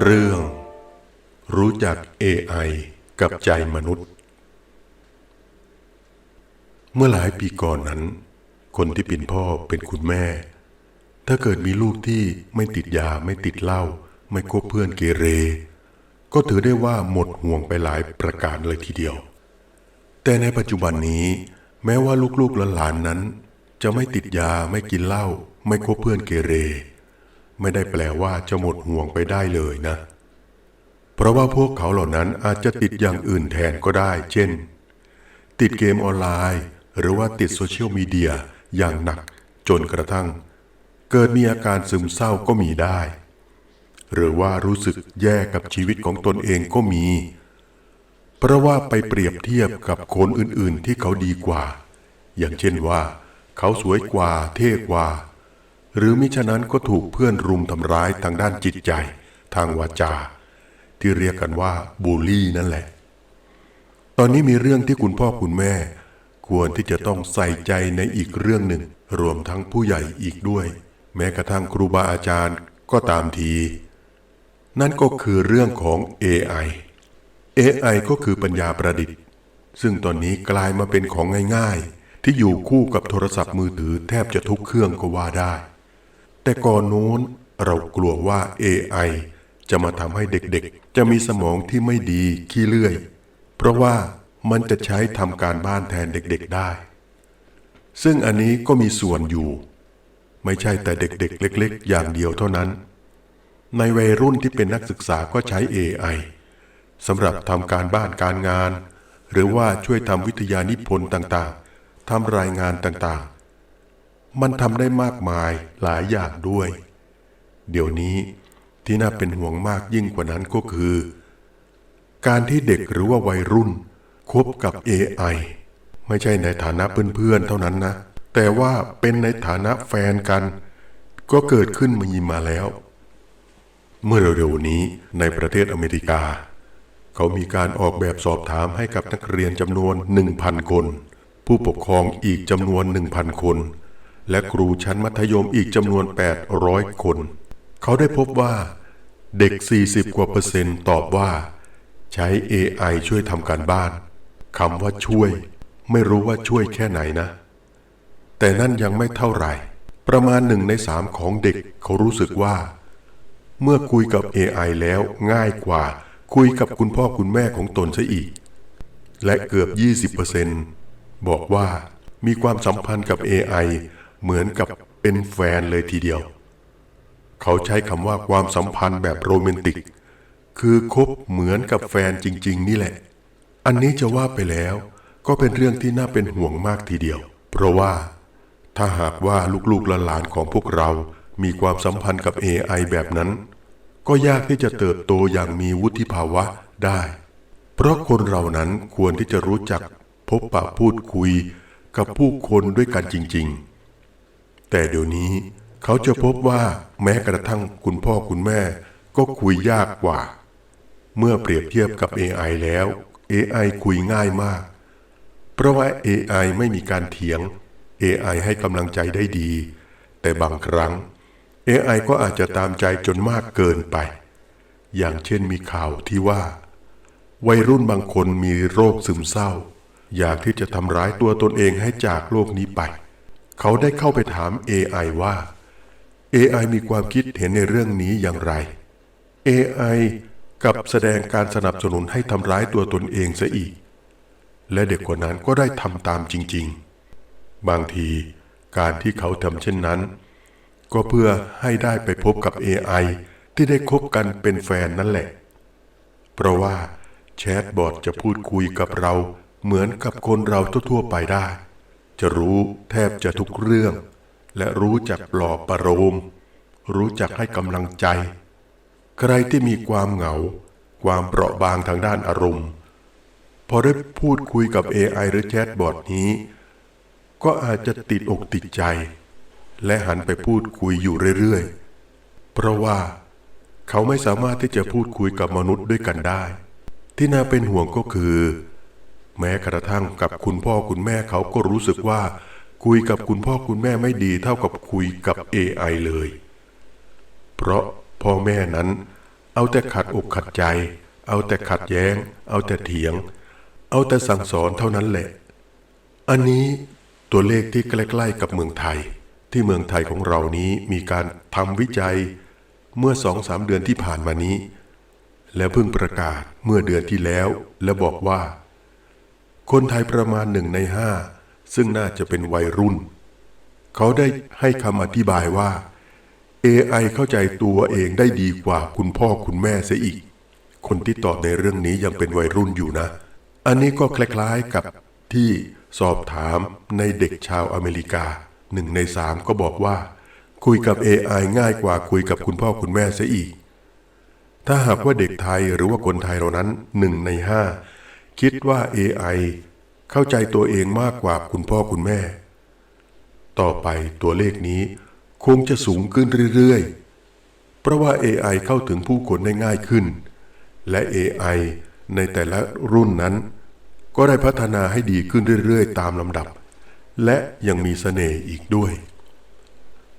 เรื่อง รู้จัก AI กับใจมนุษย์ เมื่อหลายปีก่อนนั้น คนที่เป็นพ่อเป็นคุณแม่ ถ้าเกิดมีลูกที่ไม่ติดยาไม่ติดเหล้าไม่คบเพื่อนเกเร ก็ถือได้ว่าหมดห่วงไปหลายประการเลยทีเดียว แต่ในปัจจุบันนี้ แม้ว่าลูกๆหลานๆนั้น จะไม่ติดยาไม่กินเหล้าไม่คบเพื่อนเกเร ไม่ได้แปลว่าจะหมดห่วงไปได้เลยนะ เพราะว่าพวกเขาเหล่านั้นอาจจะติดอย่างอื่นแทนก็ได้ เช่น ติดเกมออนไลน์ หรือว่าติดโซเชียลมีเดียอย่างหนักจนกระทั่ง เกิดมีอาการซึมเศร้าก็มีได้ หรือว่ารู้สึกแย่กับชีวิตของตนเองก็มี เพราะว่าไปเปรียบเทียบกับคนอื่นๆที่เขาดีกว่า อย่างเช่นว่า เขาสวยกว่า เท่กว่า หรือมิฉะนั้นก็ถูกเพื่อนรุมทำร้ายทางด้านจิตใจ ทางวาจา ที่เรียกกันว่าบูลลี่นั่นแหละ ตอนนี้มีเรื่องที่คุณพ่อคุณแม่ ควรที่จะต้องใส่ใจในอีกเรื่องหนึ่ง รวมทั้งผู้ใหญ่อีกด้วย แม้กระทั่งครูบาอาจารย์ก็ตามที นั่นก็คือเรื่องของ AI AI ก็คือปัญญาประดิษฐ์ ซึ่งตอนนี้กลายมาเป็นของง่าย ๆ ที่อยู่คู่กับโทรศัพท์มือถือแทบจะทุกเครื่องก็ว่าได้ แต่ก่อนโน้นเรากลัวว่า AI จะมาทำให้เด็กๆ จะมีสมองที่ไม่ดีขี้เลื่อย เพราะว่ามันจะใช้ทำการบ้านแทนเด็กๆได้ ซึ่งอันนี้ก็มีส่วนอยู่ ไม่ใช่แต่เด็กๆ เล็ก ๆ อย่างเดียวเท่านั้น ในวัยรุ่นที่เป็นนักศึกษาก็ใช้ AI สำหรับทำการบ้านการงาน หรือว่าช่วยทำวิทยานิพนธ์ต่างๆทำรายงานต่างๆ มันทำได้มากมายหลายอย่างด้วย เดี๋ยวนี้ที่น่าเป็นห่วงมากยิ่งกว่านั้นก็คือ การที่เด็กหรือว่าวัยรุ่นคบกับ AI ไม่ใช่ในฐานะเพื่อนๆเท่านั้นนะ แต่ว่าเป็นในฐานะแฟนกัน ก็เกิดขึ้นมีมาแล้ว เมื่อเร็วๆนี้ในประเทศอเมริกา เขามีการออกแบบสอบถามให้กับนักเรียนจำนวน 1,000 คน ผู้ปกครองอีกจำนวน 1,000 คน และครูชั้นมัธยมอีกจำนวน 800 คน เขาได้พบว่า เด็ก 40 กว่าเปอร์เซ็นต์ตอบว่า ใช้ AI ช่วยทำการบ้านคำว่าช่วย ไม่รู้ว่าช่วยแค่ไหนนะ แต่นั่นยังไม่เท่าไหร่ ประมาณหนึ่งในสามของเด็กเขารู้สึกว่า เมื่อคุยกับ AI แล้วง่ายกว่า คุยกับคุณพ่อคุณแม่ของตนซะอีก และเกือบ 20%บอกว่ามีความสัมพันธ์กับ AI เหมือนกับเป็นแฟนเลยทีเดียว เขาใช้คำว่าความสัมพันธ์แบบโรแมนติก คือคบเหมือนกับแฟนจริง ๆ นี่แหละ อันนี้จะว่าไปแล้วก็เป็นเรื่องที่น่าเป็นห่วงมากทีเดียว เพราะว่า ถ้าหากว่าลูกๆหลานๆของพวกเรา มีความสัมพันธ์กับ AI แบบนั้น ก็ยากที่จะเติบโตอย่างมีวุฒิภาวะได้ เพราะคนเรานั้นควรที่จะรู้จักพบปะพูดคุยกับผู้คนด้วยกันจริง ๆ แต่เดี๋ยวนี้เขาจะพบว่าแม้กระทั่งคุณพ่อคุณแม่ก็คุยยากกว่า เมื่อเปรียบเทียบกับ AI แล้ว AI คุยง่ายมาก เพราะว่า AI ไม่มีการเถียง AI ให้กำลังใจได้ดี แต่บางครั้ง AI ก็อาจจะตามใจจนมากเกินไป อย่างเช่นมีข่าวที่ว่า วัยรุ่นบางคนมีโรคซึมเศร้า อยากที่จะทำร้ายตัวตนเองให้จากโลกนี้ไป เขาได้เข้าไปถาม AI ว่า AI มีความคิดเห็นในเรื่องนี้อย่างไร AI กับแสดงการสนับสนุนให้ทำร้ายตัวตนเองซะอีก และเด็กคนนั้นก็ได้ทำตามจริง ๆ บางทีการที่เขาทำเช่นนั้น ก็เพื่อให้ได้ไปพบกับ AI ที่ได้คบกันเป็นแฟนนั่นแหละ เพราะว่าแชทบอทจะพูดคุยกับเราเหมือนกับคนเราทั่วๆไปได้ จะรู้แทบจะทุกเรื่อง และรู้จักปลอบประโลมรู้จักให้กำลังใจ ใครที่มีความเหงา ความเปราะบางทางด้านอารมณ์ พอได้พูดคุยกับ AI หรือแชทบอทนี้ ก็อาจจะติดอกติดใจ และหันไปพูดคุยอยู่เรื่อยๆ เพราะว่าเขาไม่สามารถที่จะพูดคุยกับมนุษย์ด้วยกันได้ ที่น่าเป็นห่วงก็คือ แม้กระทั่งกับคุณพ่อคุณแม่เขาก็รู้สึกว่า คุยกับคุณพ่อคุณแม่ไม่ดีเท่ากับคุยกับ AI เลย เพราะพ่อแม่นั้น เอาแต่ขัดอกขัดใจ เอาแต่ขัดแย้ง เอาแต่เถียง เอาแต่สั่งสอนเท่านั้นแหละ อันนี้ตัวเลขที่ใกล้ๆกับเมืองไทย ที่เมืองไทยของเรานี้มีการทำวิจัย เมื่อสองสามเดือนที่ผ่านมานี้ แล้วเพิ่งประกาศเมื่อเดือนที่แล้ว และบอกว่า คนไทยประมาณหนึ่งในห้าซึ่งน่าจะเป็นวัยรุ่น เขาได้ให้คำอธิบายว่า AI เข้าใจตัวเองได้ดีกว่าคุณพ่อคุณแม่เสียอีก คนที่ตอบในเรื่องนี้ยังเป็นวัยรุ่นอยู่นะ อันนี้ก็คล้ายๆกับที่สอบถามในเด็กชาวอเมริกาหนึ่งในสามก็บอกว่า คุยกับ AI ง่ายกว่าคุยกับคุณพ่อคุณแม่เสียอีก ถ้าหากว่าเด็กไทยหรือว่าคนไทยเรานั้นหนึ่งในห้า คิดว่า AI เข้าใจตัวเองมากกว่าคุณพ่อคุณแม่ ต่อไปตัวเลขนี้คงจะสูงขึ้นเรื่อยๆ เพราะว่า AI เข้าถึงผู้คนได้ง่ายขึ้น และ AI ในแต่ละรุ่นนั้น ก็ได้พัฒนาให้ดีขึ้นเรื่อยๆ ตามลำดับ และยังมีเสน่ห์อีกด้วย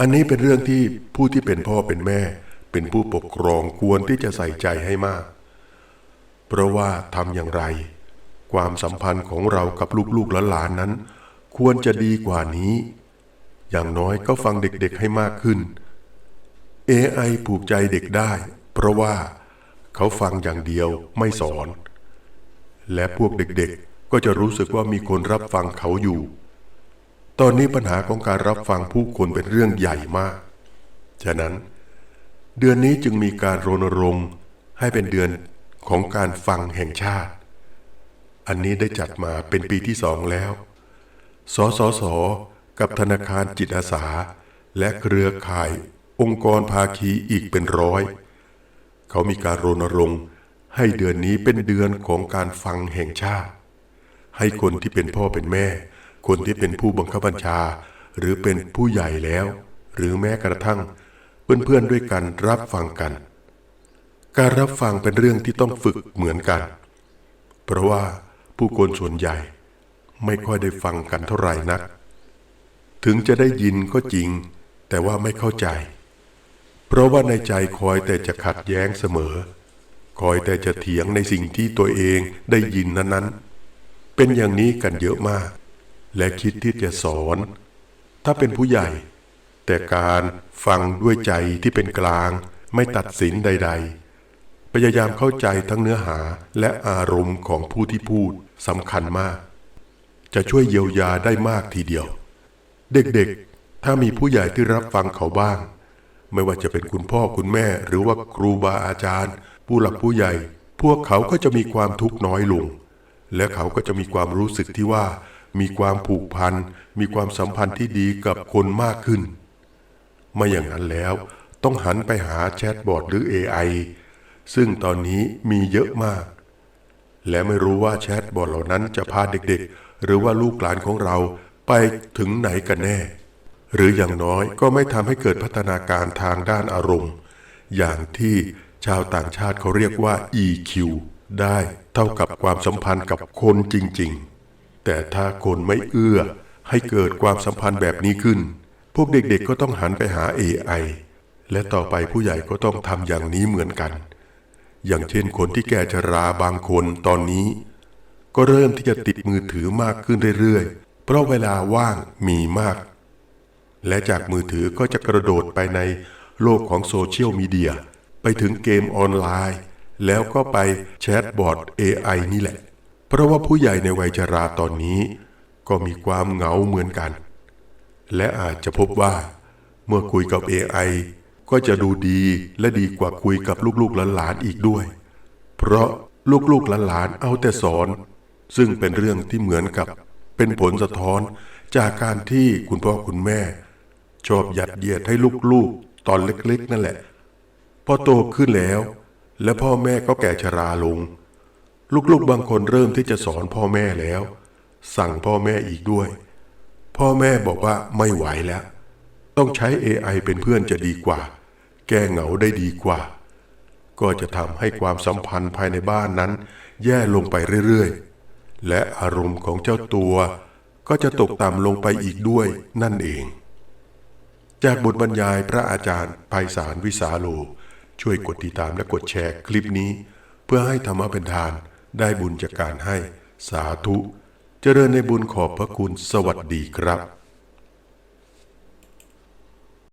อันนี้เป็นเรื่องที่ผู้ที่เป็นพ่อเป็นแม่ เป็นผู้ปกครองควรที่จะใส่ใจให้มาก เพราะว่าทำอย่างไร ความสัมพันธ์ของเรากับลูกๆและหลานนั้น ควรจะดีกว่านี้ อย่างน้อยก็ฟังเด็กๆให้มากขึ้น AI ผูกใจเด็กได้ เพราะว่าเขาฟังอย่างเดียวไม่สอน และพวกเด็กๆก็จะรู้สึกว่ามีคนรับฟังเขาอยู่ ตอนนี้ปัญหาของการรับฟังผู้คนเป็นเรื่องใหญ่มาก ฉะนั้น เดือนนี้จึงมีการรณรงค์ให้เป็นเดือนของการฟังแห่งชาติ อันนี้ได้จัดมาเป็นปีที่สองแล้ว สสส กับธนาคารจิตอาสา และเครือข่าย องค์กรภาคีอีกเป็นร้อย เขามีการรณรงค์ให้เดือนนี้เป็นเดือนของการฟังแห่งชาติ ให้คนที่เป็นพ่อเป็นแม่ คนที่เป็นผู้บังคับบัญชา หรือเป็นผู้ใหญ่แล้ว หรือแม้กระทั่ง เพื่อนๆด้วยกันรับฟังกัน การรับฟังเป็นเรื่องที่ต้องฝึกเหมือนกัน เพราะว่า ผู้คนส่วนใหญ่ ไม่ค่อยได้ฟังกันเท่าไหร่นัก ถึงจะได้ยินก็จริง แต่ว่าไม่เข้าใจ เพราะว่าในใจคอยแต่จะขัดแย้งเสมอ คอยแต่จะเถียงในสิ่งที่ตัวเองได้ยินนั้นๆ เป็นอย่างนี้กันเยอะมาก และคิดที่จะสอน ถ้าเป็นผู้ใหญ่ แต่การฟังด้วยใจที่เป็นกลาง ไม่ตัดสินใด ๆพยายามเข้าใจทั้งเนื้อหาและอารมณ์ของผู้ที่พูด สำคัญมาก จะช่วยเยียวยาได้มากทีเดียว เด็กๆ ถ้ามีผู้ใหญ่ที่รับฟังเขาบ้าง ไม่ว่าจะเป็นคุณพ่อคุณแม่ หรือว่าครูบาอาจารย์ ผู้หลักผู้ใหญ่ พวกเขาก็จะมีความทุกข์น้อยลง และเขาก็จะมีความรู้สึกที่ว่า มีความผูกพัน มีความสัมพันธ์ที่ดีกับคนมากขึ้นไม่อย่างนั้นแล้วต้องหันไปหาแชทบอทหรือ AI ซึ่งตอนนี้มีเยอะมาก และไม่รู้ว่าแชทบอทเหล่านั้นจะพาเด็กๆ หรือว่าลูกหลานของเราไปถึงไหนกันแน่ หรืออย่างน้อยก็ไม่ทำให้เกิดพัฒนาการทางด้านอารมณ์ อย่างที่ชาวต่างชาติเขาเรียกว่า EQ ได้เท่ากับความสัมพันธ์กับคนจริงๆ แต่ถ้าคนไม่เอื้อให้เกิดความสัมพันธ์แบบนี้ขึ้น พวกเด็กๆก็ต้องหันไปหา AI และต่อไปผู้ใหญ่ก็ต้องทำอย่างนี้เหมือนกัน อย่างเช่นคนที่แก่ชราบางคนตอนนี้ ก็เริ่มที่จะติดมือถือมากขึ้นเรื่อยๆ เพราะเวลาว่างมีมาก และจากมือถือก็จะกระโดดไปในโลกของโซเชียลมีเดีย ไปถึงเกมออนไลน์ แล้วก็ไปแชทบอท AI นี่แหละ เพราะว่าผู้ใหญ่ในวัยชราตอนนี้ ก็มีความเหงาเหมือนกัน และอาจจะพบว่า เมื่อคุยกับ AI ก็จะดูดีและดีกว่าคุยกับลูกๆหลานๆอีกด้วย เพราะลูกๆหลานๆเอาแต่สอน ซึ่งเป็นเรื่องที่เหมือนกับ เป็นผลสะท้อนจากการที่คุณพ่อคุณแม่ ชอบยัดเยียดให้ลูกๆ ตอนเล็กๆ นั่นแหละ พอโตขึ้นแล้ว และพ่อแม่ก็แก่ชราลง ลูกๆบางคนเริ่มที่จะสอนพ่อแม่แล้ว สั่งพ่อแม่อีกด้วย พ่อแม่บอกว่าไม่ไหวแล้ว ต้องใช้ AI เป็นเพื่อนจะดีกว่า แก้เหงาได้ดีกว่า ก็จะทำให้ความสัมพันธ์ภายในบ้านนั้น แย่ลงไปเรื่อยๆ และอารมณ์ของเจ้าตัวก็จะตกต่ำลงไปอีกด้วยนั่นเอง จากบทบรรยายพระอาจารย์ไพศาลวิสาโล ช่วยกดติดตามและกดแชร์คลิปนี้ เพื่อให้ธรรมะเป็นทานได้บุญจากการให้สาธุเจริญในบุญขอบพระคุณสวัสดีครับ